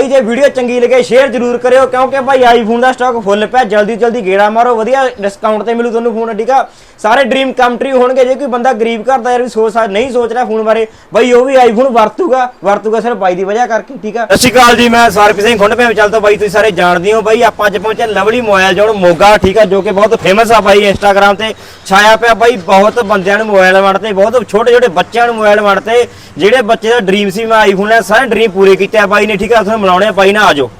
ਭਾਈ, ਜੇ ਵੀਡੀਓ ਚੰਗੀ ਲੱਗੇ ਸ਼ੇਅਰ ਜ਼ਰੂਰ ਕਰਿਓ, ਕਿਉਂਕਿ ਭਾਈ ਆਈਫੋਨ ਦਾ ਸਟਾਕ ਫੁੱਲ ਪਿਆ। ਜਲਦੀ ਜਲਦੀ ਗੇੜਾ ਮਾਰੋ, ਵਧੀਆ ਡਿਸਕਾਊਂਟ ਤੇ ਮਿਲੂ ਤੁਹਾਨੂੰ ਫੋਨ ਠੀਕ ਆ? ਸਾਰੇ ਡ੍ਰੀਮ ਕਮ ਟਰੀ ਹੋਣਗੇ, ਜੇ ਕੋਈ ਬੰਦਾ ਗਰੀਬ ਘਰ ਦਾ ਯਾਰ ਵੀ ਸੋਚ ਸਕ ਨਹੀਂ ਸੋਚ ਰਿਹਾ ਫੋਨ ਬਾਰੇ, ਭਾਈ ਉਹ ਵੀ ਆਈਫੋਨ ਵਰਤੂਗਾ ਵਰਤੂਗਾ ਸਿਰਫ ਬਾਈ ਦੀ ਵਜ੍ਹਾ ਕਰਕੇ, ਠੀਕ ਆ? ਸਤਿ ਸ਼੍ਰੀ ਅਕਾਲ ਜੀ, ਮੈਂ ਸਰਪ੍ਰੀਤ ਸਿੰਘ ਖੁੰਡ ਪਿਆ। ਚੱਲ ਤੋਂ ਬਾਈ ਤੁਸੀਂ ਸਾਰੇ ਜਾਣਦੇ ਹੋ ਬਾਈ ਆਪਾਂ ਅੱਜ ਪਹੁੰਚੇ ਲਵਲੀ ਮੋਬਾਈਲ ਜੋਨ ਮੋਗਾ, ਠੀਕ ਆ, ਜੋ ਕਿ ਬਹੁਤ ਫੇਮਸ ਆ ਬਾਈ ਇੰਸਟਾਗ੍ਰam ਤੇ। ਛਾਇਆ ਪਿਆ ਬਾਈ ਬਹੁਤ ਬੰਦਿਆਂ ਨੂੰ ਮੋਬਾਈਲ ਵੰਡਤੇ ਬਹੁਤ ਛੋਟੇ ਛੋਟੇ ਬੱਚਿਆਂ ਨੂੰ ਮੋਬਾਈਲ ਵੰਡਤੇ ਜਿਹੜੇ ਬੱਚੇ ਦਾ ਡ੍ਰੀਮ ਸੀ, ਮੈਂ ਆਈਫੋਨ ਲੈ ਸਾਰੇ ਡ੍ਰੀਮ ਪੂਰੇ ਕੀਤੇ ਆ ਬਾਈ ਨੇ, ਠੀਕ ਆ? ਤੁਹਾਨੂੰ ਮਿਲਾਉਣੇ ਆ ਬਾਈ ਨਾ ਆਜੋ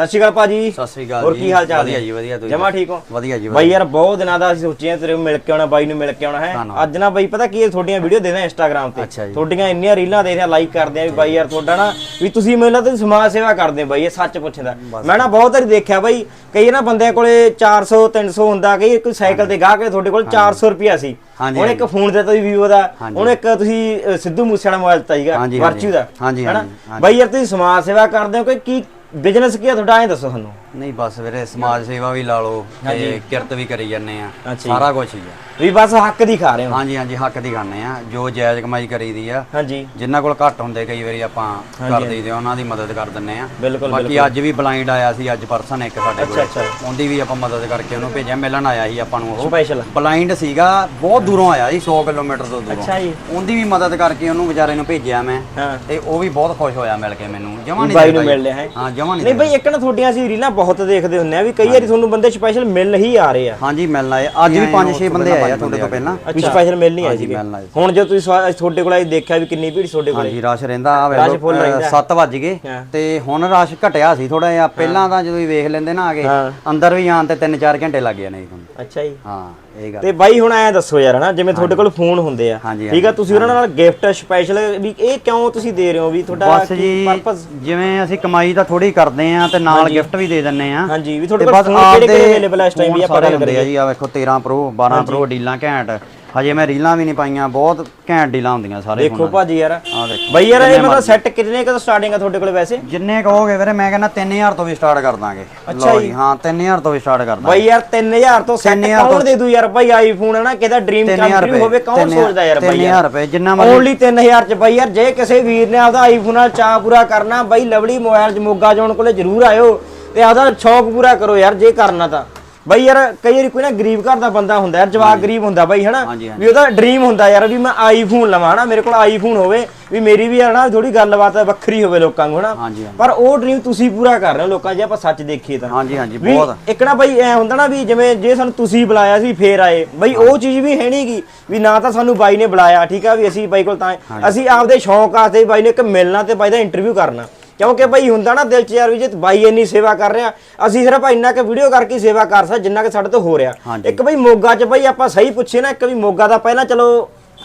ਸਤਿ ਸ਼੍ਰੀ ਅਕਾਲ ਭਾਜੀ। ਸਤਿ ਸ੍ਰੀ ਅਕਾਲ ਹੋਰ। ਕੀ ਹਾਲ ਚਾਲ ਵਧੀਆ ਜੀ, ਵਧੀਆ, ਤੁਸੀਂ ਜਮਾ ਠੀਕ ਹੋ? ਵਧੀਆ ਜੀ, ਬਾਈ। ਯਾਰ ਬਹੁਤ ਦਿਨਾਂ ਦਾ ਅਸੀਂ ਸੋਚਿਆ ਤੇਰੇ ਨੂੰ ਮਿਲ ਕੇ ਆਉਣਾ ਬਾਈ ਨੂੰ ਮਿਲ ਕੇ ਆਉਣਾ ਹੈ। ਅੱਜ ਨਾ ਬਾਈ ਪਤਾ ਕੀ ਹੈ ਤੁਹਾਡੀਆਂ ਵੀਡੀਓ ਦੇਖਦਾ ਇੰਸਟਾਗ੍ਰam ਤੇ। ਤੁਹਾਡੀਆਂ ਇੰਨੀਆਂ ਰੀਲਾਂ ਦੇਖਦੇ ਆ ਲਾਈਕ ਕਰਦੇ ਆ ਵੀ ਬਾਈ ਯਾਰ ਤੁਹਾਡਾ ਨਾ ਵੀ ਤੁਸੀਂ ਮੈਨੂੰ ਲੱਗਦਾ ਸਮਾਜ ਸੇਵਾ ਕਰਦੇ ਬਾਈ ਇਹ ਸੱਚ ਪੁੱਛਦਾ ਮੈਂ ਨਾ ਬਹੁਤ ਵਾਰੀ ਦੇਖਿਆ ਬਾਈ ਕਈ ਨਾ ਬੰਦਿਆਂ ਕੋਲੇ 400 300 ਹੁੰਦਾ ਕਈ ਕੋਈ ਸਾਈਕਲ ਤੇ ਗਾਹ ਕੇ ਤੁਹਾਡੇ ਕੋਲ 400 ਰੁਪਿਆ ਸੀ ਹੁਣ ਇੱਕ ਫੋਨ ਦਿੱਤਾ ਤੁਸੀਂ ਵੀਵੋ ਦਾ। ਹੁਣ ਇੱਕ ਤੁਸੀਂ ਸਿੱਧੂ ਮੂਸੇ ਵਾਲਾ ਮੋਬਾਈਲ ਦਿੱਤਾ ਸੀਗਾ ਵਰਚੂ ਦਾ ਹੈਨਾ? ਬਾਈ ਯਾਰ ਤੁਸੀਂ ਸਮਾਜ ਸੇਵਾ ਕਰਦੇ ਹੋ ਕਿ ਕੀ ਬਿਜ਼ਨਸ ਕੀ ਆ ਤੁਹਾਡਾ ਐਂ ਦੱਸੋ ਸਾਨੂੰ। ਨਹੀਂ ਬਸ ਵੀਰੇ ਸਮਾਜ ਸੇਵਾ ਵੀ ਲਾ ਲਓ ਤੇ ਕਿਰਤ ਵੀ ਕਰੀ ਜਾਂਦੇ ਆ। ਅੱਛਾ ਜੀ। ਸਾਰਾ ਕੁਝ ਹੀ ਆ। ਵੀ ਬਸ ਹੱਕ ਦੀ ਖਾ ਰਹੇ ਹੋ। ਹਾਂਜੀ ਹਾਂਜੀ ਹੱਕ ਦੀ ਖਾਂਦੇ ਆ। ਜੋ ਜਾਇਜ਼ ਕਮਾਈ ਕਰੀਦੀ ਆ ਹਾਂਜੀ। ਜਿਨ੍ਹਾਂ ਕੋਲ ਘੱਟ ਹੁੰਦੇ ਕਈ ਵਾਰੀ ਆਪਾਂ ਕਰ। ਦਈਦੇ ਆ, ਉਹਨਾਂ ਦੀ ਮਦਦ ਕਰ ਦਿੰਨੇ ਆ। ਬਿਲਕੁਲ ਬਾਕੀ ਅੱਜ ਵੀ ਬਲਾਈਂਡ ਆਇਆ ਸੀ ਅੱਜ ਪਰਸਨ ਇੱਕ ਸਾਡੇ ਅੱਛਾ, ਕੋਲ। ਅੱਛਾ। ਉਹਦੀ ਵੀ ਆਪਾਂ ਮਦਦ ਕਰਕੇ ਉਹਨੂੰ ਭੇਜਿਆ। ਮਿਲਣ ਆਇਆ ਸੀ ਆਪਾਂ ਨੂੰ ਉਹ। ਸਪੈਸ਼ਲ ਬਲਾਈਂਡ ਸੀਗਾ ਬਹੁਤ ਦੂਰੋਂ ਆਇਆ ਸੀ 100 ਕਿਲੋਮੀਟਰ ਤੋਂ ਦੂਰੋਂ। ਅੱਛਾ ਜੀ। ਉਹਦੀ ਵੀ ਮਦਦ ਕਰਕੇ ਉਹਨੂੰ ਵਿਚਾਰੇ ਨੂੰ ਭੇਜਿਆ ਮੈਂ। ਹਾਂ। ਤੇ ਉਹ ਵੀ ਬਹੁਤ ਖੁਸ਼ ਹੋਇਆ ਮਿਲ ਕੇ ਮੈਨੂੰ। ਜਮਾ ਨਹੀਂ ਬਾਈ ਨੂੰ ਮਿਲ ਲਿਆ ਹੈ। ਹਾਂ ਜਮਾ ਨਹੀਂ ਨਹੀਂ ਬਈ ਇੱਕ ਨਾ ਤੁਹਾਡੀਆਂ ਅਸੀਂ ਰੀਲਾਂ ਬਹੁਤ ਦੇਖਦੇ ਹੁੰਨੇ ਆ ਵੀ ਕਈ ਵਾਰੀ ਤੁਹਾਨੂੰ ਬੰਦੇ ਸਪੈਸ਼ਲ ਮਿਲ ਹੀ ਆ ਰਹੇ ਆ। ਹਾਂਜੀ ਮਿਲਣ ਆਏ। ਅੱਜ ਵੀ 5-6 ਬੰਦੇ ਆਏ ਆ ਤੁਹਾਡੇ ਤੋਂ ਪਹਿਲਾਂ। ਵੀ ਸਪੈਸ਼ਲ ਮਿਲ ਨਹੀਂ ਆਏ ਸੀ। ਹੁਣ ਜੇ ਤੁਸੀਂ ਸਵਾ- ਤੁਹਾਡੇ ਕੋਲ ਆਏ ਦੇਖਿਆ ਵੀ ਕਿੰਨੀ ਭੀੜ ਤੁਹਾਡੇ ਕੋਲੇ? ਹਾਂਜੀ ਰਸ਼ ਰਹਿੰਦਾ ਆ ਰਸ਼ full ਰਹਿੰਦਾ। 7 ਵੱਜ ਗਏ ਹਾਂ। ਤੇ ਹੁਣ ਰਸ਼ ਘਟਿਆ ਸੀ ਥੋੜਾ ਜਿਹਾ। ਪਹਿਲਾਂ ਤਾਂ ਜਦੋਂ ਵੀ ਵੇਖ ਲੈਂਦੇ ਨਾ ਆਗੇ ਹਾਂ। ਅੰਦਰ ਵੀ ਆਣ ਤੇ 3-4 ਘੰਟੇ ਲੱਗ ਜਾਣੇ ਸੀ ਤੁਹਾਨੂੰ। ਅੱਛਾ ਜੀ। ਹਾਂ ਇਹ ਗੱਲ। ਤੇ ਬਾਈ ਹੁਣ ਐ ਦੱਸੋ ਯਾਰ ਹਨਾ ਜਿਵੇਂ ਤੁਹਾਡੇ ਕੋਲ ਫੋਨ ਹੁੰਦੇ ਆ। ਹਾਂਜੀ, ਠੀਕ ਆ ਤੁਸੀਂ ਉਹਨਾਂ ਨਾਲ ਗਿਫਟ ਸਪੈਸ਼ਲ ਵੀ ਇਹ ਕਿਉਂ ਤੁਸੀਂ ਦੇ ਰਹੇ ਹੋ ਵੀ ਤੁਹਾਡਾ ਬਸ ਕੀ ਜੀ ਪਰਪਸ ਜਿਵੇਂ ਅਸੀਂ ਕਮਾਈ ਤਾਂ ਥੋੜੀ ਕਰਦੇ ਆ ਤੇ ਨਾਲ ਗਿਫਟ ਵੀ ਦੇ ਦਿੰਨੇ ਆ। ਹਾਂਜੀ ਵੀ ਤੁਹਾਡੇ ਕੋਲ ਫੋਨ ਕਿਹੜੇ ਕਿਹੜੇ ਅਵੇਲੇਬਲ ਆ ਇਸ ਟਾਈਮ ਵੀ ਆਪਾਂ ਗੱਲ ਕਰੀਏ। ਜੀ ਆ ਵੇਖੋ 13 ਪ੍ਰੋ 12 ਪ੍ਰੋ ਡੀਲਾਂ ਘੈਂਟ। ਹਜੇ ਮੈਂ ਰੀਲਾਂ ਵੀ ਨਹੀਂ ਪਾਈਆਂ ਬਹੁਤ ਘੈਂਟ ਡੀਲਾਂ ਹੁੰਦੀਆਂ ਸਾਰੇ ਦੇਖੋ ਭਾਜੀ ਯਾਰ। ਆ ਦੇਖੋ ਬਾਈ ਯਾਰ ਇਹ ਮਤਲਬ ਸੈੱਟ ਕਿੰਨੇ ਕਦੋਂ ਸਟਾਰਟਿੰਗ ਆ ਤੁਹਾਡੇ ਕੋਲ ਵੈਸੇ? ਜਿੰਨੇ ਕਹੋਗੇ ਵੀਰੇ ਮੈਂ ਕਹਿੰਦਾ 3000 ਤੋਂ ਵੀ ਸਟਾਰਟ ਕਰ ਦਾਂਗੇ। ਅੱਛਾ ਜੀ। ਹਾਂ 3000 ਤੋਂ ਵੀ ਸਟਾਰਟ ਕਰ ਦਾਂਗੇ। ਬਾਈ ਯਾਰ 3000 ਤੋਂ ਸੈੱਟ 3000 ਕੌਣ ਦੇ ਦੂ ਯਾਰ? ਬਾਈ ਆਈਫੋਨ ਹੈ ਨਾ ਕਿਹਦਾ ਡ੍ਰੀਮ 3000 ਕੰਟਰੀ ਹੋਵੇ ਕੌਣ ਸੋਚਦਾ ਯਾਰ ਬਾਈ 3000 ਰੁਪਏ ਜਿੰਨਾ ਮਰਜ਼ੀ ਓਨਲੀ 3000 ਚ ਬਾਈ ਯਾਰ ਜੇ ਕਿਸੇ ਵੀਰ ਨੇ ਆਪਦਾ ਆਈਫੋਨ ਨਾਲ ਚਾਹ ਪੂਰਾ ਕਰਨਾ ਬਾਈ ਲਵਲੀ ਮੋਬਾਈਲ ਚ ਮੋਗਾ ਜੋਨ ਕੋਲੇ ਜ਼ਰੂਰ ਆਇਓ। ਤੇ ਆਪਦਾ ਸ਼ੌਕ ਪੂਰਾ ਕਰੋ ਯਾਰ ਜੇ ਕਰਨਾ ਤਾਂ। ਬਾਈ ਯਾਰ ਕਈ ਵਾਰੀ ਕੋਈ ਨਾ ਗਰੀਬ ਘਰ ਦਾ ਬੰਦਾ ਹੁੰਦਾ ਯਾਰ ਜਵਾਕ ਗਰੀਬ ਹੁੰਦਾ ਬਾਈ ਹਨਾ। ਵੀ ਉਹਦਾ ਡ੍ਰੀਮ ਹੁੰਦਾ ਯਾਰ ਵੀ ਮੈਂ ਆਈਫੋਨ ਲਵਾਂ ਹਨਾ? ਮੇਰੇ ਕੋਲ ਆਈਫੋਨ ਹੋਵੇ ਵੀ ਮੇਰੀ ਵੀ ਯਾਰ ਨਾ ਥੋੜੀ ਗੱਲਬਾਤ ਵੱਖਰੀ ਹੋਵੇ ਲੋਕਾਂ ਨੂੰ ਹਨਾ। ਪਰ ਉਹ ਡ੍ਰੀਮ ਤੁਸੀਂ ਪੂਰਾ ਕਰ ਰਹੇ ਹੋ ਲੋਕਾਂ ਜੇ ਆਪਾਂ ਸੱਚ ਦੇਖੀਏ ਤਾਂ। ਹਾਂਜੀ ਹਾਂਜੀ ਬਹੁਤ। ਇੱਕ ਨਾ ਬਈ ਐ ਹੁੰਦਾ ਨਾ ਵੀ ਜਿਵੇਂ ਜੇ ਸਾਨੂੰ ਤੁਸੀਂ ਬੁਲਾਇਆ ਸੀ ਫੇਰ ਆਏ। ਬਈ ਉਹ ਚੀਜ਼ ਵੀ ਹੈ ਨਹੀਂਗੀ ਵੀ ਨਾ ਤਾਂ ਸਾਨੂੰ ਬਾਈ ਨੇ ਬੁਲਾਇਆ ਠੀਕ ਆ? ਵੀ ਅਸੀਂ ਬਾਈ ਕੋਲ ਤਾਂ। ਅਸੀਂ ਆਪਦੇ ਸ਼ੌਂਕ ਆਸਤੇ ਬਾਈ ਨੇ ਇੱਕ ਮਿਲਣਾ ਤੇ ਬਾਈ ਦਾ ਇੰਟਰਵਿਊ ਕਰਨਾ। ਕਿਉਂਕਿ ਬਈ ਹੁੰਦਾ ਨਾ ਦਿਲ ਚ ਯਾਰ ਵੀ ਜੇ ਬਾਈ ਇੰਨੀ ਸੇਵਾ ਕਰ ਰਿਹਾ ਅਸੀਂ ਸਿਰਫ ਇੰਨਾ ਕਿ ਵੀਡੀਓ ਕਰਕੇ ਸੇਵਾ ਕਰ ਸਕਦੇ ਜਿੰਨਾ ਕਿ ਸਾਡੇ ਤੋਂ ਹੋ ਰਿਹਾ। ਇੱਕ ਬਈ ਮੋਗਾ ਚ ਬਈ ਆਪਾਂ ਸਹੀ ਪੁੱਛੇ ਨਾ ਇੱਕ ਵੀ ਮੋਗਾ ਦਾ ਪਹਿਲਾਂ ਚਲੋ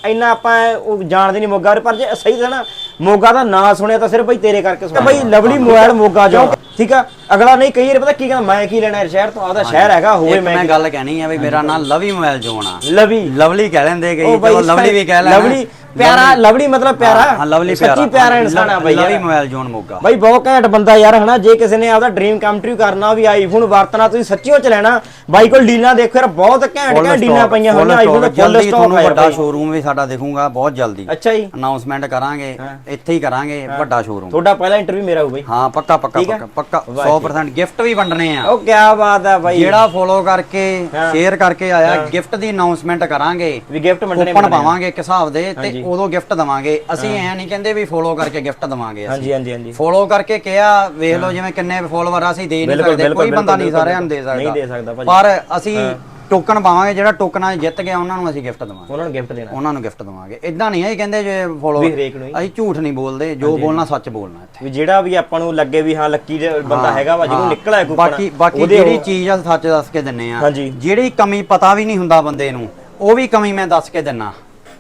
ਇੰਨਾ ਆਪਾਂ ਉਹ ਜਾਣਦੇ ਨਹੀਂ ਮੋਗਾ ਪਰ ਜੇ ਸਹੀ ਤਾਂ ਨਾ ਮੋਗਾ ਦਾ ਨਾਂ ਸੁਣਿਆ ਤਾਂ ਸਿਰਫ ਬਈ ਤੇਰੇ ਕਰਕੇ ਸੁਣਿਆ। ਬਈ ਲਵਲੀ ਮੋਬਾਈਲ ਮੋਗਾ ਜੋ ਠੀਕ ਆ? ਅਗਲਾ ਨਹੀਂ ਕਈ ਵਾਰ ਪਤਾ ਕੀ ਕਹਿੰਦਾ ਮੈਂ ਕੀ ਲੈਣਾ ਹੈ ਸ਼ਹਿਰ ਤੋਂ ਆਪਦਾ ਸ਼ਹਿਰ ਹੈਗਾ ਹੋਵੇ ਮੈਂ ਮੈਂ ਗੱਲ ਕਹਿਣੀ ਆ ਵੀ ਮੇਰਾ ਨਾਮ ਲਵੀ ਮੋਬਾਈਲ ਜੋਨ ਆ ਲਵੀ। ਲਵਲੀ ਕਹਿ ਲੈਂਦੇ ਕਈ ਲਵਲੀ ਵੀ ਕਹਿ ਲੈਣਾ। ਲਵਲੀ ਪਿਆਰਾ ਲਵਲੀ ਮਤਲਬ ਪਿਆਰਾ। ਹਾਂ ਲਵਲੀ ਪਿਆਰਾ। ਸੱਚੀ ਪਿਆਰਾ ਇਨਸਾਨ ਆ ਬਾਈ ਲਵੀ ਯਾਰ। Mobile zone Moga. ਬਾਈ ਬਹੁਤ ਘੈਂਟ ਬੰਦਾ ਯਾਰ ਹਨਾ? ਜੇ ਕਿਸੇ ਨੇ ਆਪਦਾ ਡ੍ਰੀਮ ਕਮ ਟਰੂ ਕਰਨਾ ਵੀ ਆਈਫੋਨ ਵਰਤਣਾ ਤੁਸੀਂ ਸੱਚੀਓ ਚ ਲੈਣਾ। ਬਾਈ ਕੋਲ ਡੀਲਾਂ ਦੇਖੋ ਯਾਰ ਬਹੁਤ ਘੈਂਟ ਘੈਂਟ ਡੀਲਾਂ ਪਈਆਂ ਹੋਈਆਂ ਆਈਫੋਨ ਦਾ ਫੁੱਲ ਸਟਾਕ ਤੁਹਾਨੂੰ ਵੱਡਾ ਸ਼ੋਰੂਮ ਵੀ ਸਾਡਾ ਦਿਖੂਗਾ ਬਹੁਤ ਜਲਦੀ। ਅੱਛਾ ਜੀ। ਅਨਾਉਂਸਮੈਂਟ ਕਰਾਂਗੇ ਇੱਥੇ ਹੀ ਕਰਾਂਗੇ ਵੱਡਾ ਸ਼ੋਰੂਮ ਤੁਹਾਡਾ ਪਹਿਲਾ ਇੰਟਰਵਿਊ ਮੇਰਾ ਹੋਊ ਬਾਈ। ਹਾਂ ਪੱਕਾ ਪੱਕਾ? ਪੱਕਾ ਪੱਕਾ। 100% ਗਿਫਟ ਵੀ ਵੰਡਣੇ ਆ। ਉਹ ਕੀ ਬਾਤ ਹੈ ਬਾਈ। ਜਿਹੜਾ ਫੋਲੋ ਕਰਕੇ। ਸ਼ੇਅਰ ਕਰਕੇ ਆਇਆ ਗਿਫਟ ਦੀ ਅਨਾਉਂਸਮੈਂਟ ਕਰਾਂਗੇ। ਵੀ ਗਿਫਟ ਕੂਪਨ ਪਾਵਾਂਗੇ ਇੱਕ ਹਿਸਾਬ ਦੇ ਤੇ। ਉਦੋਂ ਗਿਫਟ ਦਵਾਂਗੇ। ਅਸੀਂ ਐ ਨਹੀਂ ਕਹਿੰਦੇ ਵੀ ਫੋਲੋ ਕਰਕੇ ਗਿਫਟ ਦਵਾਂਗੇ ਅਸੀਂ। ਹਾਂਜੀ ਹਾਂਜੀ ਹਾਂਜੀ। ਫੋਲੋ ਕਰਕੇ ਕਿਹਾ ਵੇਖ ਲਓ ਜਿਵੇਂ ਕਿੰਨੇ ਫੋਲੋਵਰ ਅਸੀਂ ਦੇ ਨਹੀਂ ਸਕਦੇ। ਕੋਈ ਬੰਦਾ ਨਹੀਂ ਸਾਰਿਆਂ ਨੂੰ ਦੇ ਸਕਦਾ। ਨਹੀਂ ਦੇ ਸਕਦਾ ਭਾਜੀ। ਪਰ ਅਸੀਂ ਟੋਕਨ ਪਾਵਾਂਗੇ ਜਿਹੜਾ ਟੋਕਨਾਂ ਜਿੱਤ ਗਿਆ ਉਹਨਾਂ ਨੂੰ ਅਸੀਂ ਗਿਫਟ ਦਵਾਂਗੇ। ਉਹਨਾਂ ਨੂੰ ਗਿਫਟ ਦੇਣਾ। ਉਹਨਾਂ ਨੂੰ ਗਿਫਟ ਦਵਾਂਗੇ। ਇਦਾਂ ਨਹੀਂ ਇਹ ਕਹਿੰਦੇ ਜੇ ਫੋਲੋ ਹੀ। ਅਸੀਂ ਝੂਠ ਨਹੀਂ ਬੋਲਦੇ ਜੋ ਬੋਲਣਾ ਸੱਚ ਬੋਲਣਾ ਇੱਥੇ। ਵੀ ਜਿਹੜਾ ਵੀ ਆਪਾਂ ਨੂੰ ਲੱਗੇ ਵੀ ਹਾਂ ਲੱਕੀ ਬੰਦਾ ਹੈਗਾ ਵਾ ਜਿਹਨੂੰ ਹਾਂ। ਨਿਕਲਿਆ ਕੂਪਨ ਬਾਕੀ ਬਾਕੀ ਜਿਹੜੀ ਚੀਜ਼ ਆ ਸੱਚ ਦੱਸ ਕੇ ਦਿੰਨੇ ਆ। ਜਿਹੜੀ ਕਮੀ ਪਤਾ ਵੀ ਨਹੀਂ ਹੁੰਦਾ ਬੰਦੇ ਨੂੰ ਉਹ ਵੀ ਕਮੀ ਮੈਂ ਦੱਸ ਕੇ ਦਿੰਨਾ।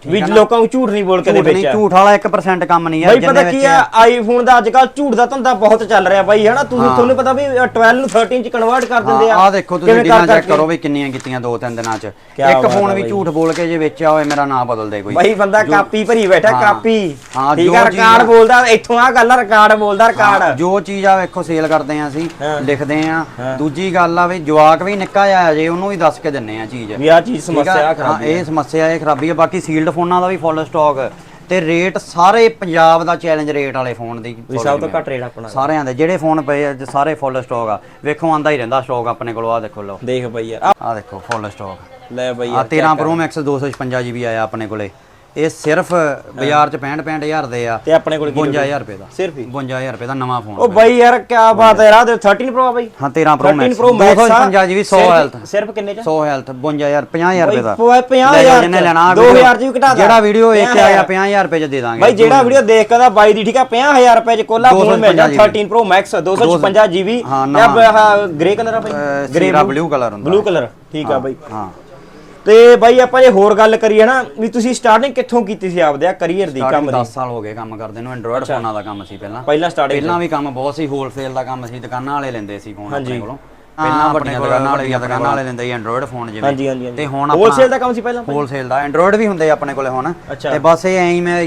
ਵੀ ਲੋਕਾਂ ਨੂੰ ਝੂਠ ਨਹੀਂ ਬੋਲ ਕੇ ਦੇ ਝੂਠ ਨਹੀਂ ਵਿੱਚ ਝੂਠ ਵਾਲਾ 1% ਕੰਮ ਨਹੀਂ ਹੈ ਬਾਈ ਪਤਾ ਕੀ ਆ ਆਈਫੋਨ ਦਾ ਅੱਜ ਕੱਲ ਝੂਠ ਦਾ ਧੰਦਾ ਬਹੁਤ ਚੱਲ ਰਿਹਾ ਬਾਈ ਹਨਾ? ਤੁਸੀਂ ਤੁਹਾਨੂੰ ਪਤਾ ਵੀ 12 ਨੂੰ 13 ਚ ਕਨਵਰਟ ਕਰ ਦਿੰਦੇ ਆ। ਆ ਦੇਖੋ ਤੁਸੀਂ ਡੀਲਾਂ ਚੈੱਕ? ਕਰੋ ਵੀ ਕਿੰਨੀਆਂ ਕੀਤੀਆਂ ਦੋ ਤਿੰਨ ਦਿਨਾਂ ਚ। ਇੱਕ ਫੋਨ ਆ ਵੀ। ਝੂਠ ਬੋਲ ਕੇ ਜੇ ਵੇਚਿਆ ਹੋਏ ਮੇਰਾ ਨਾਂ ਬਦਲ ਦੇ ਕੋਈ। ਬਾਈ ਬੰਦਾ ਕਾਪੀ ਭਰੀ ਬੈਠਾ। ਕਾਪੀ। ਹਾਂ, ਠੀਕ ਆ ਰਿਕਾਰਡ ਆ- ਬੋਲਦਾ ਇੱਥੋਂ ਆ ਗੱਲ ਆ ਰਿਕਾਰਡ ਬੋਲਦਾ ਰਿਕਾਰਡ ਜੋ ਚੀਜ਼ ਆ ਵੇਖੋ ਸੇਲ ਕਰਦੇ ਆ ਅਸੀਂ। ਲਿਖਦੇ ਆ। ਦੂਜੀ ਗੱਲ ਆ ਵੀ ਜਵਾਕ ਵੀ ਨਿੱਕਾ ਆ ਜੇ ਉਹਨੂੰ ਵੀ ਦੱਸ ਕੇ ਦਿੰਨੇ ਆ ਚੀਜ਼। ਵੀ ਆ ਚੀਜ਼ ਆ? ਸਮੱਸਿਆ ਖਰਾਬ ਇਹ ਸਮੱਸਿਆ ਇਹ ਖਰਾਬੀ ਹੈ ਬਾਕੀ ਸੀਲਡ ਫੋਨਾਂ ਦਾ ਵੀ ਫੁੱਲ ਸਟਾਕ ਤੇ ਰੇਟ ਸਾਰੇ ਪੰਜਾਬ ਦਾ ਚੈਲੰਜ ਰੇਟ ਵਾਲੇ ਫੋਨ ਦੀ ਵੀ ਸਭ ਤੋਂ ਘੱਟ ਰੇਟ ਆਪਣਾ। ਸਾਰਿਆਂ ਦੇ ਜਿਹੜੇ ਫੋਨ ਪਏ ਆ ਜ- ਸਾਰੇ ਫੁੱਲ ਸਟਾਕ ਆ। ਵੇਖੋ ਆਂਦਾ ਹੀ ਰਹਿੰਦਾ ਸਟਾਕ ਆਪਣੇ ਕੋਲ ਆ ਦੇਖੋ ਲਓ। ਦੇਖ ਬਈ ਯਾਰ। ਆ ਦੇਖੋ ਫੁੱਲ ਸਟਾਕ ਲੈ ਬਈ ਆ 13 Pro Max 256 GB ਆਇਆ ਆਪਣੇ ਕੋਲੇ। ਇਹ ਸਿਰਫ ਬਾਜ਼ਾਰ ਚ 65 65000 ਦੇ ਆ। ਤੇ ਆਪਣੇ ਕੋਲ ਕੀ 52000 ਰੁਪਏ ਦਾ। ਸਿਰਫ ਹੀ? 52000 ਰੁਪਏ ਦਾ ਨਵਾਂ ਫੋਨ ਉਹ ਬਈ ਯਾਰ ਕੀ ਬਾਤ ਹੈ ਦੇ 13 ਪ੍ਰੋ ਆ ਬਈ। ਹਾਂ 13 Pro 13 Max Pro Max 256 GB 100 health ਸਿਰਫ ਕਿੰਨੇ ਚ? 100 ਹੈਲਥ 52000 50000 ਰੁਪਏ ਦਾ। ਬਈ 50,000 ਲੈ ਜਾਓ ਜਿਹਨੇ ਲੈਣਾ ਆਹ 2000 video- ਚ ਵੀ ਘਟਾ ਦਾਂ। ਜਿਹੜਾ ਵੀਡੀਓ ਇੱਕ 50,000 ਆਇਆ 50000 ਰੁਪਏ ਚ ਦੇ ਦਾਂਗੇ। ਬਾਈ ਜਿਹੜਾ ਵੀਡੀਓ ਦੇਖ ਕੇ ਦਾ ਬਾਈ ਦੀ ਠੀਕ ਆ 50000 ਰੁਪਏ ਚ ਕੋਲਾ ਫੋਨ ਮਿਲ ਜਾ 256 13 ਪ੍ਰੋ ਮੈਕਸ 256 GB ਹਾਂ, ਜਾਂ। ਗ੍ਰੇ ਕਲਰ ਆ ਬਾਈ। ਸੀਰਾ blue color ਹੁੰਦਾ। ਬਲੂ ਕਲਰ ਠੀਕ ਆ ਬਾਈ। ਹਾਂ। ਤੇ ਬਾਈ ਆਪਾਂ ਜੇ ਹੋਰ ਗੱਲ ਕਰੀਏ ਨਾ ਵੀ ਤੁਸੀਂ ਸਟਾਰਟਿੰਗ ਕਿੱਥੋਂ ਕੀਤੀ ਸੀ ਆਪਦੇ ਆ ਕਰੀਅਰ ਦੀ ਕੰਮ ਦੀ? 10 ਸਾਲ ਹੋ ਗਏ ਕੰਮ ਕਰਦੇ ਨੂੰ ਐਂਡਰੋਇਡ ਫੋਨਾਂ ਦਾ ਕੰਮ ਸੀ ਪਹਿਲਾਂ। ਪਹਿਲਾਂ ਸਟਾਰਟਿੰਗ ਪਹਿਲਾਂ ਵੀ ਕੰਮ ਬਹੁਤ ਸੀ ਹੋਲਸੇਲ ਦਾ ਕੰਮ ਸੀ ਦੁਕਾਨਾਂ ਵਾਲੇ ਲੈਂਦੇ ਸੀ ਫੋਨ। ਆਪਣੇ ਕੋਲੋਂ। ਪਹਿਲਾਂ ਵੱਡੀਆਂ ਦੁਕਾਨਾਂ ਵਾਲੇ ਜਾਂ ਦੁਕਾਨਾਂ ਵਾਲੇ ਲੈਂਦੇ ਸੀ ਐਂਡਰੋਇਡ ਫੋਨ ਜਿਵੇਂ। ਹਾਂਜੀ ਹਾਂਜੀ ਤੇ ਹੁਣ ਹੋਲਸੇਲ ਦਾ ਕੰਮ ਸੀ ਪਹਿਲਾਂ ਹੋਲਸੇਲ ਦਾ। ਐਂਡਰੋਇਡ ਵੀ ਹੁੰਦੇ ਆਪਣੇ ਕੋਲੇ ਹੁਣ। ਤੇ ਬਸ ਇਹ ਐਂ ਮੈਂ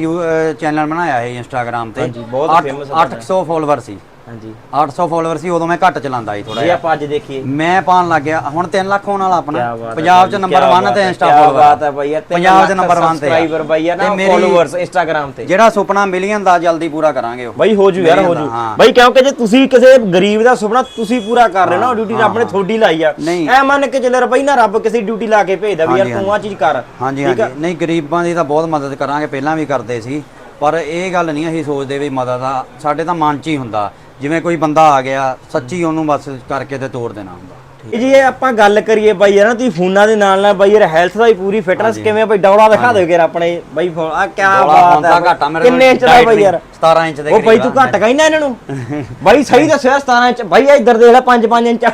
ਚੈਨਲ ਬਣਾਇਆ ਹੈ ਇੰਸਟਾਗ੍ਰam ਤੇ। ਹਾਂਜੀ, ਬਹੁਤ ਅੱਠ- famous ਆ 800 ਫਾਲੋਅਰ ਸੀ। ਹਾਂਜੀ। 800 ਫਾਲੋਅਰ ਸੀ ਉਦੋਂ ਮੈਂ ਘੱਟ ਚਲਾਉਂਦਾ ਸੀ ਥੋੜਾ ਜੇ ਆਪਾਂ ਅੱਜ ਦੇਖੀਏ। ਮੈਂ ਪਾਣ ਲੱਗ ਗਿਆ ਹੁਣ 3 ਲੱਖ ਹੋਣ ਵਾਲਾ ਆਪਣਾ। ਕਿਆ ਬਾਤ ਹੈ ਪੰਜਾਬ 'ਚ ਭਾਈ, ਨੰਬਰ ਕਿਆ 1 ਬਾਤ ਤੇ ਹੈ, ਇੰਸਟਾ ਕਿਆ ਫਾਲੋਅਰ ਬਾਤ ਹੈ ਭਾਈ ਯਾਰ ਪੰਜਾਬ 'ਚ ਨੰਬਰ 1 ਤੇ ਆ। ਸਬਸਕ੍ਰਾਈਬਰ ਬਾਈ ਆ ਨਾ ਤੇ ਮੇਰੀ- ਫਾਲੋਅਰਸ ਇੰਸਟਾਗ੍ਰam ਤੇ। ਜਿਹੜਾ ਸੁਪਨਾ ਮਿਲੀਅਨ ਦਾ ਜਲਦੀ ਪੂਰਾ ਕਰਾਂਗੇ ਉਹ। ਬਾਈ ਹੋ ਜੂ ਯਾਰ ਹੋ ਜੂ ਦਾ, ਹਾਂ। ਬਾਈ ਕਿਉਂਕਿ ਜੇ ਤੁਸੀਂ ਕਿਸੇ ਗਰੀਬ ਦਾ ਸੁਪਨਾ ਤੁਸੀਂ ਪੂਰਾ ਕਰ ਰਹੇ ਹੋ ਨਾ ਡਿਊਟੀ ਰੱਬ ਨੇ ਤੁਹਾਡੀ ਲਾਈ ਆ। ਨਹੀਂ। ਐ ਮੰਨ ਕੇ ਚੱਲ ਬਈ ਨਾ ਰੱਬ ਕਿਸੇ ਡਿਊਟੀ ਲਾ ਕੇ ਭੇਜਦਾ ਵੀ ਯਾਰ ਹਾਂਜੀ, ਤੂੰ ਆ ਚੀਜ਼ ਕਰ ਹਾਂਜੀ ਹਾਂਜੀ। ਨਹੀਂ ਗਰੀਬਾਂ ਦੀ ਤਾਂ ਬਹੁਤ ਮਦਦ ਕਰਾਂਗੇ ਪਹਿਲਾਂ ਵੀ ਕਰਦੇ ਸੀ। ਪਰ ਇਹ ਗੱਲ ਨਹੀਂ ਅਸੀਂ ਸੋਚਦੇ ਵੀ ਮਦਦ ਆ ਸਾਡੇ ਤਾਂ ਮਨ 'ਚ ਹੀ ਹੁੰਦਾ। ਜਿਵੇਂ ਕੋਈ ਬੰਦਾ ਆ ਗਿਆ ਸੱਚੀ ਉਹਨੂੰ ਬਸ ਕਰਕੇ ਤੇ ਤੋੜ ਦੇਣਾ ਹੁੰਦਾ। ਇਹ ਜੀ ਇਹ ਆਪਾਂ ਗੱਲ ਕਰੀਏ ਬਾਈ ਯਾਰ ਨਾ ਤੁਸੀਂ ਫੋਨਾਂ ਦੇ ਨਾਲ ਨਾਲ ਬਾਈ ਯਾਰ ਹੈਲਥ ਦਾ ਵੀ ਪੂਰੀ ਫਿਟਨੈਸ ਕਿਵੇਂ ਬਾਈ? ਡੌਲਾ ਦਿਖਾ ਦਿਓ ਯਾਰ ਆਪਣੇ ਬਾਈ ਫੋਨ। ਆ ਕੀ ਬਾਤ ਹੈ ਘੱਟ ਮੇਰੇ ਕਿੰਨੇ ਇੰਚ ਦਾ ਬਾਈ ਯਾਰ? 17 ਇੰਚ ਦੇ ਉਹ ਬਾਈ ਤੂੰ। ਘੱਟ ਕਹਿੰਦਾ ਇਹਨਾਂ ਨੂੰ। ਬਾਈ ਸਹੀ ਦੱਸਿਆ 17 ਇੰਚ। ਬਾਈ ਇੱਧਰ ਦੇਖ ਲੈ 5-5 ਇੰਚ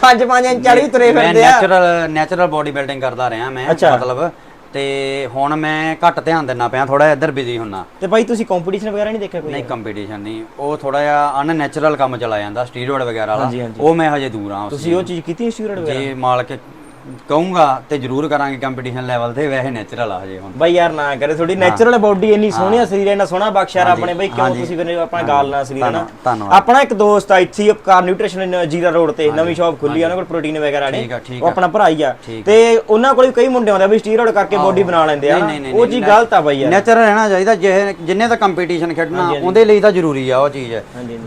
5-5 ਇੰਚ ਵਾਲੀ ਤੁਰੇ ਫਿਰਦੇ ਆ। ਨੈਚੁਰਲ ਨੈਚੁਰਲ ਬੋਡੀ ਬਿਲਡਿੰਗ ਕਰਦਾ ਰਿਹਾ ਮੈਂ। ਮਤਲਬ ਤੇ ਹੁਣ ਮੈਂ ਘੱਟ ਧਿਆਨ ਦਿੰਨਾ ਪਿਆ ਥੋੜਾ ਇੱਧਰ ਬਿਜ਼ੀ ਹੁੰਨਾ। ਤੇ ਬਾਈ ਤੁਸੀਂ ਕੰਪੀਟੀਸ਼ਨ ਵਗੈਰਾ ਨਹੀਂ ਦੇਖਿਆ ਕੋਈ? ਨਹੀਂ ਕੰਪੀਟੀਸ਼ਨ ਨਹੀਂ। ਉਹ ਥੋੜਾ ਜਿਹਾ ਅਨਨੈਚੁਰਲ ਕੰਮ ਚਲਾ ਜਾਂਦਾ ਸਟੀਰੋਇਡ ਵਗੈਰਾ ਵਾਲਾ। ਉਹ ਮੈਂ ਹਜੇ ਦੂਰ ਆ ਉਸ ਤੁਸੀਂ ਉਹ ਚੀਜ਼ ਕੀਤੀ ਇੰਸਟੀਟਿਊਟ ਵਗੈਰਾ? ਜੇ ਮਾਲਕ ਕਹੂੰਗਾ ਤੇ ਜ਼ਰੂਰ ਕਰਾਂਗੇ ਕੰਪੀਟੀਸ਼ਨ ਲੈਵਲ ਤੇ ਵੈਸੇ ਨੈਚੁਰਲ ਆ ਹਜੇ ਹੁਣ। ਬਾਈ ਯਾਰ ਨਾ ਕਰੇ ਥੋੜੀ ਨੈਚੁਰਲ ਬਾਡੀ ਇੰਨੀ ਸੋਹਣੀ ਆ ਸਰੀਰ ਇੰਨਾ ਸੋਹਣਾ ਬਖਸ਼ਿਆ ਰੱਬ ਨੇ ਬਾਈ ਕਿਉਂ। ਤੁਸੀਂ ਫਿਰ ਆਪਣਾ ਗਾਲ ਨਾਲ ਸਰੀਰ ਨਾ। ਆਪਣਾ ਇੱਕ ਦੋਸਤ ਆ ਇੱਥੇ ਹੀ ਉਪਕਾਰ ਨਿਊਟ੍ਰੀਸ਼ਨ ਜੀਰਾ ਰੋਡ ਤੇ ਨਵੀਂ ਸ਼ਾਪ ਖੁੱਲੀ ਆ ਉਹਨਾਂ ਕੋਲ ਪ੍ਰੋਟੀਨ ਵਗੈਰਾ ਨੇ। ਉਹ ਆਪਣਾ ਭਰਾ ਹੀ ਆ। ਤੇ ਉਹਨਾਂ ਕੋਲ ਕਈ ਮੁੰਡੇ ਆਉਂਦੇ ਆ ਵੀ ਸਟੀਰੋਇਡ ਕਰਕੇ ਬਾਡੀ ਬਣਾ ਲੈਂਦੇ ਆ ਉਹ ਚੀਜ਼ ਗਲਤ ਆ ਬਾਈ ਯਾਰ। ਨੈਚੁਰਲ ਰਹਿਣਾ ਚਾਹੀਦਾ ਜਿੰਨੇ ਤਾਂ ਕੰਪੀਟੀਸ਼ਨ ਖੇਡਣਾ ਉਹਦੇ ਲਈ ਤਾਂ ਜ਼ਰੂਰੀ ਆ ਉਹ ਚੀਜ਼।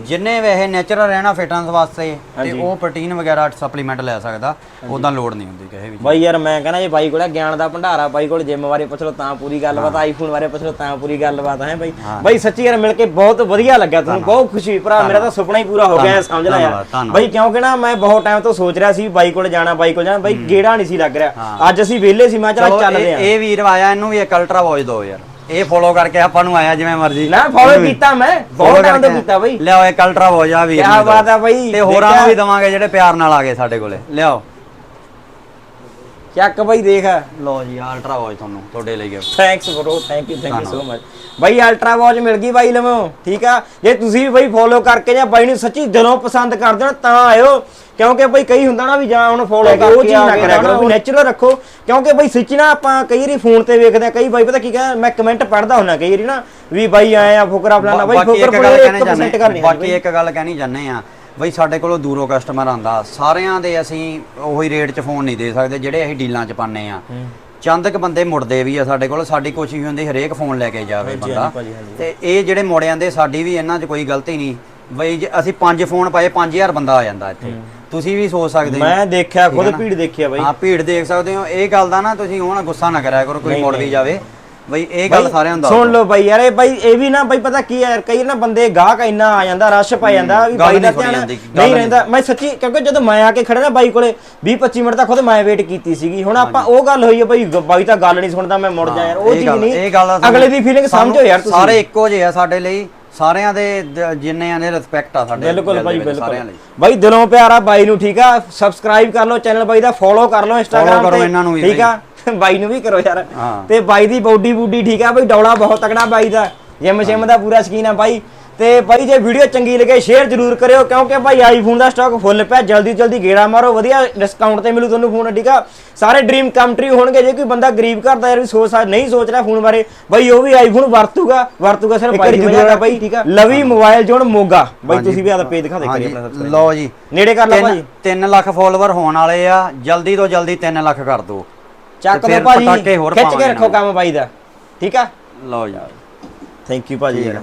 ਜਿੰਨੇ ਵੈਸੇ ਨੈਚੁਰਲ ਰਹਿਣਾ ਫਿਟਨੈਸ ਵਾਸਤੇ ਤੇ ਉਹ ਪ੍ਰੋਟੀਨ ਵਗੈਰਾ ਸਪਲੀਮੈਂਟ ਲੈ ਸਕਦਾ ਉਦਾਂ ਲੋੜ ਨਹੀਂ ਹੁੰਦੀ। ਵੀ ਬਾਈ ਯਾਰ ਮੈਂ ਕਹਿੰਦਾ ਜੇ ਬਾਈ ਕੋਲ ਗਿਆਨ ਦਾ ਭੰਡਾਰਾ ਬਾਈ ਕੋਲ ਜਿਮ ਬਾਰੇ ਪੁੱਛ ਲਓ ਤਾਂ ਪੂਰੀ ਗੱਲਬਾਤ ਆਈਫੋਨ ਬਾਰੇ ਪੁੱਛ ਲਓ ਤਾਂ ਪੂਰੀ ਗੱਲਬਾਤ ਹੈ ਬਾਈ? ਬਾਈ ਸੱਚੀ ਯਾਰ ਮਿਲ ਕੇ ਬਹੁਤ ਵਧੀਆ ਲੱਗਾ ਤੁਹਾਨੂੰ ਬਹੁਤ ਖੁਸ਼ੀ। ਹੋਈ ਭਰਾ ਮੇਰਾ ਤਾਂ ਸੁਪਨਾ ਹੀ ਪੂਰਾ ਹੋ ਗਿਆ ਸਮਝ ਲੈ ਯਾਰ। ਬਾਈ ਕਿਉਂਕਿ ਨਾ ਮੈਂ ਬਹੁਤ ਟਾਈਮ ਤੋਂ ਸੋਚ ਰਿਹਾ ਸੀ ਵੀ ਬਾਈ ਕੋਲ ਜਾਣਾ ਬਾਈ ਕੋਲ ਜਾਣਾ ਬਾਈ ਗੇੜਾ ਨਹੀਂ ਸੀ ਲੱਗ ਰਿਹਾ। ਅੱਜ ਅਸੀਂ ਵਿਹਲੇ ਸੀ ਮੈਂ ਚਲਾ ਚਲੋ ਚੱਲਦੇ ਆ। ਇਹ ਵੀਰ ਆਇਆ ਇਹਨੂੰ ਵੀ ਇੱਕ ਅਲਟਰਾ ਵਾਚ ਦਿਓ ਯਾਰ। ਇਹ ਫੋਲੋ ਕਰਕੇ ਆਪਾਂ ਨੂੰ ਆਇਆ ਜਿਵੇਂ ਮਰਜ਼ੀ। ਨਾ ਫੋਲੋ ਕੀਤਾ ਮੈਂ ਬਹੁਤ ਟਾਈਮ ਤੋਂ ਕੀਤਾ ਬਾਈ। ਲਿਆਓ ਇੱਕ ਅਲਟਰਾ ਵੀਰ ਕਿਆ ਨੂੰ ਦਿਓ। ਬਾਤ ਆ ਬਾਈ, ਤੇ ਹੋਰਾਂ? ਨੂੰ ਵੀ ਦਵਾਂਗੇ ਜਿਹੜੇ ਪਿਆਰ ਨਾਲ ਆ ਗਏ ਸਾਡੇ ਕੋਲੇ। ਲਿਆਓ। ਚੱਕ ਬਾਈ ਦੇਖ। ਲਓ ਜੀ ਅਲਟਰਾ ਵਾਚ ਤੁਹਾਨੂੰ ਤੁਹਾਡੇ ਲਈ gift thanks bro thank you thank you so much by ultra watch ਮਿਲ ਗਈ ਬਾਈ ਲਵੋ ਠੀਕ ਆ? ਜੇ ਤੁਸੀਂ ਵੀ ਬਾਈ ਫੋਲੋ ਕਰਕੇ ਜਾਂ ਬਾਈ ਨੂੰ ਸੱਚੀ ਦਿਲੋਂ ਪਸੰਦ ਕਰਦੇ ਹੋ ਤਾਂ ਆਇਓ। ਕਿਉਂਕਿ ਬਾਈ ਕਈ ਹੁੰਦਾ ਨਾ ਵੀ ਜਾਂ ਹੁਣ ਫੋਲੋ ਕਰਕੇ ਉਹ ਚੀਜ਼ ਨਾ ਕਰਿਆ ਕਰੋ। ਵੀ ਨੈਚੁਰਲ ਰੱਖੋ। ਕਿਉਂਕਿ ਬਾਈ ਸੱਚੀ ਨਾ ਆਪਾਂ ਕਈ ਵਾਰੀ ਫੋਨ ਤੇ ਵੇਖਦੇ ਆ ਕਈ ਬਾਈ ਪਤਾ ਕੀ ਕਹਿੰਦਾ ਮੈਂ ਕਮੈਂਟ ਪੜਦਾ ਹੁੰਦਾ ਕਈ ਵਾਰੀ ਨਾ ਵੀ ਬਾਈ ਆਏ ਆ ਫੁਕਰਾ ਫਲਾਣਾ ਬਾਈ ਫੁਕਰ ਇੱਕ ਗੱਲ ਕਹਿਣੀ 1% ਚਾਹੁੰਦੇ ਕਰਨੀ ਬਾਕੀ ਇੱਕ ਗੱਲ ਕਹਿਣੀ ਚਾਹੁੰਦੇ ਆ ਬਈ ਸਾਡੇ ਕੋਲੋਂ ਦੂਰੋਂ ਕਸਟਮਰ ਆਂਦਾ ਸਾਰਿਆਂ ਦੇ ਅਸੀਂ ਉਹੀ ਰੇਟ 'ਚ ਫੋਨ ਨਹੀਂ ਦੇ ਸਕਦੇ ਜਿਹੜੇ ਅਸੀਂ ਡੀਲਾਂ 'ਚ ਪਾਉਂਦੇ ਆ ਚੰਦ ਕੁ ਬੰਦੇ ਮੁੜਦੇ ਵੀ ਆ ਸਾਡੇ ਕੋਲ ਸਾਡੀ ਕੋਸ਼ਿਸ਼ ਹੁੰਦੀ ਹਰੇਕ ਫੋਨ ਲੈ ਕੇ ਜਾਵੇ ਬੰਦਾ। ਤੇ ਇਹ ਜਿਹੜੇ ਮੁੜ ਜਾਂਦੇ ਸਾਡੀ ਵੀ ਇਹਨਾਂ 'ਚ ਕੋਈ ਗਲਤੀ ਨਹੀਂ। ਬਈ ਅਸੀਂ ਪੰਜ ਫੋਨ ਪਾਏ 5000 ਬੰਦਾ ਆ ਜਾਂਦਾ ਇੱਥੇ। ਤੁਸੀਂ ਵੀ ਸੋਚ ਸਕਦੇ ਹੋ। ਮੈਂ ਦੇਖਿਆ ਖੁਦ? ਭੀੜ ਦੇਖਿਆ ਬਾਈ। ਹਾਂ ਭੀੜ ਦੇਖ ਸਕਦੇ ਹੋ। ਇਹ ਗੱਲ ਦਾ ਨਾ ਤੁਸੀਂ ਨਾ ਗੁੱਸਾ ਨਾ ਕਰਿਆ ਕਰੋ ਕੋਈ ਮੁੜ ਵੀ ਜਾਵੇ। ਬਈ ਇਹ ਗੱਲ ਸਾਰਿਆਂ ਦੱਸ ਸੁਣ ਲਓ ਬਾਈ ਯਾਰ ਇਹ ਬਾਈ ਇਹ ਵੀ ਨਾ ਬਾਈ ਪਤਾ ਕੀ ਯਾਰ ਕਈ ਨਾ ਬੰਦੇ ਗਾਹਕ ਇੰਨਾ ਆ ਜਾਂਦਾ ਰਸ਼ ਪਾ ਜਾਂਦਾ ਵੀ ਬਾਈ ਦਾ ਧਿਆਨ ਨਹੀਂ। ਰਹਿੰਦਾ। ਮੈਂ ਸੱਚੀ ਕਿਉਂਕਿ ਜਦੋਂ ਮੈਂ ਆ ਕੇ ਖੜਾ ਨਾ ਬਾਈ ਕੋਲੇ 20 25 ਮਿੰਟ ਤਾਂ ਖੁਦ ਮੈਂ ਵੇਟ ਕੀਤੀ ਸੀਗੀ। ਹੁਣ ਆਪਾਂ ਉਹ ਗੱਲ ਹੋਈ ਹੈ ਬਾਈ ਬਾਈ ਤਾਂ ਗੱਲ ਨਹੀਂ ਸੁਣਦਾ ਮੈਂ ਮੁੜ ਜਾ ਯਾਰ ਉਹ ਚੀਜ਼ ਨਹੀਂ। ਦਾ ਅਗਲੇ ਦੀ ਫੀਲਿੰਗ ਸਮਝੋ ਯਾਰ ਤੁਸੀਂ। ਸਾਰੇ ਇੱਕੋ ਜਿਹੇ ਆ ਸਾਡੇ ਲਈ। ਸਾਰਿਆਂ ਦੇ ਦ- ਜਿੰਨਿਆਂ ਦੇ ਰਿਸਪੈਕਟ ਆ ਸਾਡੇ ਬਿਲਕੁਲ ਦੇ ਵਿੱਚ ਬਿਲਕੁਲ। ਬਾਈ ਦਿਲੋਂ ਪਿਆਰਾ ਬਾਈ ਨੂੰ ਠੀਕ ਆ? ਸਬਸਕ੍ਰਾਈਬ ਕਰ ਲਓ ਚੈਨਲ ਬਾਈ ਦਾ ਫੋਲੋ ਕਰ ਲਓ ਇੰਸਟਾਗ੍ਰam ਤੇ। ਠੀਕ ਆ? ਬਾਈ ਨੂੰ ਵੀ ਕਰੋ ਯਾਰ। ਤੇ ਬਾਈ ਦੀ ਬੋਡੀ ਬੂਡੀ ਠੀਕ ਆ ਬਾਈ ਡੌਲਾ ਬਹੁਤ ਤਕੜਾ ਬਾਈ ਦਾ। ਜਿਮ ਸ਼ਿਮ ਦਾ ਪੂਰਾ ਸ਼ਕੀਨ ਆ ਬਾਈ। ਤੇ ਬਾਈ ਜੇ ਵੀਡੀਓ ਚੰਗੀ ਲੱਗੇ ਸ਼ੇਅਰ ਜ਼ਰੂਰ ਕਰਿਓ ਕਿਉਂਕਿ ਭਾਈ ਆਈਫੋਨ ਦਾ ਸਟਾਕ ਫੁੱਲ ਪਿਆ। ਜਲਦੀ ਜਲਦੀ ਗੇੜਾ ਮਾਰੋ ਵਧੀਆ ਡਿਸਕਾਊਂਟ ਤੇ ਮਿਲੂ ਤੁਹਾਨੂੰ ਫੋਨ ਠੀਕ ਆ? ਸਾਰੇ ਡ੍ਰੀਮ ਕਮ ਟਰੀ ਹੋਣਗੇ ਜੇ ਕੋਈ ਬੰਦਾ ਗਰੀਬ ਘਰ ਦਾ ਯਾਰ ਵੀ ਸੋਚ ਸਕ- ਨਹੀਂ ਸੋਚ ਰਿਹਾ ਫੋਨ ਬਾਰੇ ਬਾਈ ਉਹ ਵੀ ਆਈਫੋਨ ਵਰਤੂਗਾ। ਵਰਤੂਗਾ ਸਿਰਫ ਬਾਈ ਦੀ ਵਜ੍ਹਾ ਨਾਲ ਬਾਈ ਠੀਕ ਆ? Lovi mobile zone Moga. ਬਾਈ ਤੁਸੀਂ ਵੀ ਆਦਾ ਪੇਜ ਦਿਖਾ ਦੇ ਕਰੀ ਆਪਣਾ। ਲਓ ਜੀ। ਨੇੜੇ ਕਰ ਲਓ ਭਾਜੀ 3 ਲੱਖ ਫੋਲੋਵਰ ਹੋਣ ਵਾਲੇ ਆ। ਜਲਦੀ ਤੋਂ ਜਲਦੀ 3 ਲੱਖ ਕਰ ਦਿਓ। ਚੱਕ ਦੋ ਭਾਜੀ ਖਿੱਚ ਕੇ ਰੱਖੋ ਕੰਮ ਬਾਈ ਦਾ। ਠੀਕ ਆ? ਲਓ ਜੀ। ਥੈਂਕ ਯੂ ਭਾਜੀ। ਯਾਰ